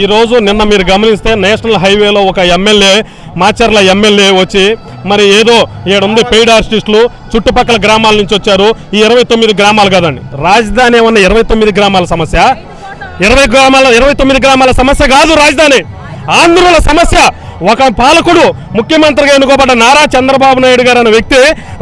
ఈ రోజు నిన్న మీరు గమనిస్తే నేషనల్ హైవేలో ఒక ఎమ్మెల్యే మాచర్ల ఎమ్మెల్యే వచ్చి మరి ఏదో ఏడుంది పెయిడ్ ఆర్టిస్టులు చుట్టుపక్కల గ్రామాల నుంచి వచ్చారు. ఈ ఇరవై తొమ్మిది గ్రామాలు కదండి. రాజధాని ఉన్న ఇరవై తొమ్మిది గ్రామాల సమస్య? ఇరవై గ్రామాల ఇరవై తొమ్మిది గ్రామాల సమస్య కాదు రాజధాని. ఆంధ్రుల సమస్య. ఒక పాలకుడు ముఖ్యమంత్రిగా ఎన్నుకోబడ్డ నారా చంద్రబాబు నాయుడు గారు అనే వ్యక్తి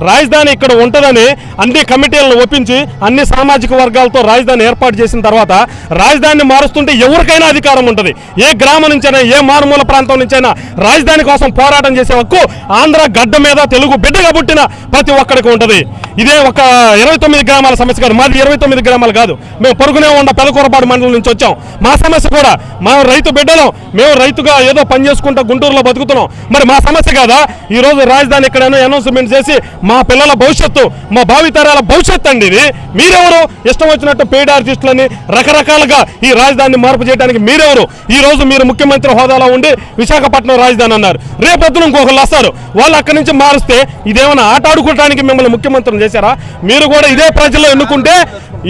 రాజధాని ఇక్కడ ఉంటుందని అన్ని కమిటీలను ఒప్పించి అన్ని సామాజిక వర్గాలతో రాజధాని ఏర్పాటు చేసిన తర్వాత రాజధానిని మారుస్తుంటే ఎవరికైనా అధికారం ఉంటుంది. ఏ గ్రామం నుంచైనా ఏ మారుమూల ప్రాంతం నుంచైనా రాజధాని కోసం పోరాటం చేసే హక్కు ఆంధ్ర గడ్డ మీద తెలుగు బిడ్డగా పుట్టిన ప్రతి ఒక్కడికి ఉంటుంది. ఇదే ఒక ఇరవై తొమ్మిది గ్రామాల సమస్య కాదు. మాది ఇరవై తొమ్మిది గ్రామాలు కాదు. మేము పొరుగునే ఉన్న పెదకూరపాడు మండలం నుంచి వచ్చాం. మా సమస్య కూడా మా రైతు బిడ్డలం. మేము రైతుగా ఏదో పని చేసుకుంటా గుంటూరులో బతుకుతున్నాం. మరి మా సమస్య కాదా? ఈ రోజు రాజధాని ఎక్కడైనా అనౌన్స్మెంట్ చేసి మా పిల్లల భవిష్యత్తు మా భావితరాల భవిష్యత్తు అండి ఇది. మీరెవరు? ఇష్టం వచ్చినట్టు పెయిడ్ ఆర్టిస్టులని రకరకాలుగా ఈ రాజధానిని మార్పు చేయడానికి మీరెవరు? ఈ రోజు మీరు ముఖ్యమంత్రి హోదాలో ఉండి విశాఖపట్నం రాజధాని అన్నారు. రేపొద్దున ఇంకొకళ్ళు వస్తారు. వాళ్ళు అక్కడి నుంచి మారిస్తే ఇదేమైనా ఆట ఆడుకోవడానికి మిమ్మల్ని ముఖ్యమంత్రిని చేశారా? మీరు కూడా ఇదే ప్రజల్లో ఎన్నుకుంటే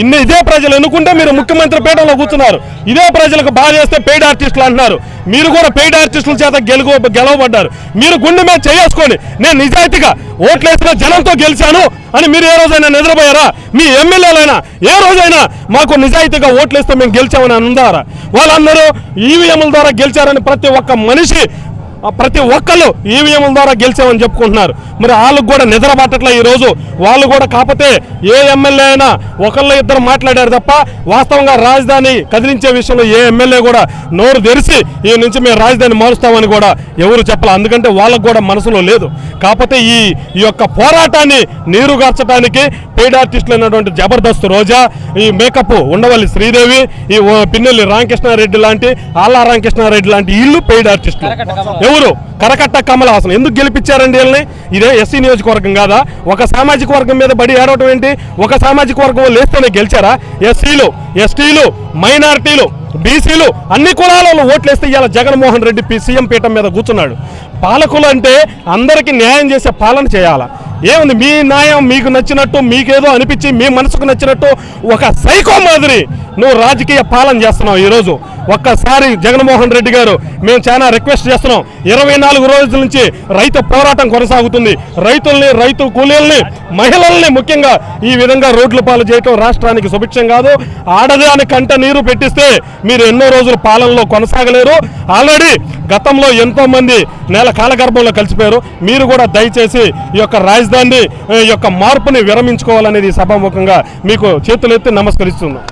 ఇన్ని ఇదే ప్రజలు ఎన్నుకుంటే మీరు ముఖ్యమంత్రి పీఠంలో కూర్చున్నారు. ఇదే ప్రజలకు బాగా చేస్తే పెయిడ్ ఆర్టిస్టులు అంటున్నారు. మీరు కూడా పెయిడ్ ఆర్టిస్టుల చేత గెలుగు గెలవబడ్డారు. మీరు గుండె మీద చేసుకొని నేను నిజాయితీగా ఓట్లేసిన జనంతో గెలిచాను అని మీరు ఏ రోజైనా నిద్రపోయారా? మీ ఎమ్మెల్యేలైనా ఏ రోజైనా మాకు నిజాయితీగా ఓట్లేస్తే మేము గెలిచామని అందారా వాళ్ళందరూ ఈవీఎంల ద్వారా గెలిచారని ప్రతి ఒక్క మనిషి ప్రతి ఒక్కళ్ళు ఈవీఎంల ద్వారా గెలిచామని చెప్పుకుంటున్నారు. మరి వాళ్ళకు కూడా నిద్ర పట్టట్లే ఈ రోజు వాళ్ళు కూడా కాకపోతే ఏ ఎమ్మెల్యే అయినా ఒకళ్ళు ఇద్దరు మాట్లాడారు తప్ప వాస్తవంగా రాజధాని కదిలించే విషయంలో ఏ ఎమ్మెల్యే కూడా నోరు తెరిచి ఈ నుంచి మేము రాజధాని మారుస్తామని కూడా ఎవరు చెప్పాలి. ఎందుకంటే వాళ్ళకు కూడా మనసులో లేదు. కాకపోతే ఈ ఈ యొక్క పోరాటాన్ని నీరుగార్చడానికి పెయిడ్ ఆర్టిస్టులు అయినటువంటి జబర్దస్త్ రోజా ఈ మేకప్ ఉండవల్లి శ్రీదేవి ఈ పిన్నెల్లి రామకృష్ణారెడ్డి లాంటి ఆల్లా రామకృష్ణారెడ్డి లాంటి ఇల్లు పెయిడ్ ఆర్టిస్టులు ఎవరు? కరకట్ట కమలహాసన్ ఎందుకు గెలిపించారండి వీళ్ళని ఇదే ఎస్సీ నియోజకవర్గం కాదా? ఒక సామాజిక వర్గం మీద బడి ఏడవటం ఏంటి? ఒక సామాజిక వర్గం లేస్తేనే గెలిచారా? ఎస్సీలు ఎస్టీలు మైనారిటీలు బీసీలు అన్ని కులాలలో ఓట్లేస్తే ఇవాళ జగన్మోహన్ రెడ్డి పి- సీఎం పీఠం మీద కూర్చున్నాడు. పాలకులు అంటే అందరికీ న్యాయం చేసే పాలన చేయాలా? ఏముంది? మీ న్యాయం మీకు నచ్చినట్టు మీకేదో అనిపించి మీ మనసుకు నచ్చినట్టు ఒక సైకో మాదిరి నువ్వు రాజకీయ పాలన చేస్తున్నావు ఈరోజు. ఒక్కసారి జగన్మోహన్ రెడ్డి గారు మేము చాలా రిక్వెస్ట్ చేస్తున్నాం. ఇరవై నాలుగు రోజుల నుంచి రైతు పోరాటం కొనసాగుతుంది. రైతుల్ని రైతు కూలీల్ని మహిళల్ని ముఖ్యంగా ఈ విధంగా రోడ్ల పాలు చేయటం రాష్ట్రానికి సుభిక్షం కాదు. ఆడదాని కంట నీరు పెట్టిస్తే మీరు ఎన్నో రోజులు పాలనలో కొనసాగలేరు. ఆల్రెడీ గతంలో ఎంతో మంది నేల కాలగర్భంలో కలిసిపోయారు. మీరు కూడా దయచేసి ఈ యొక్క రాజధాని ఈ యొక్క మార్పుని విరమించుకోవాలనేది సభాముఖంగా మీకు చేతులెత్తి నమస్కరిస్తున్నాం.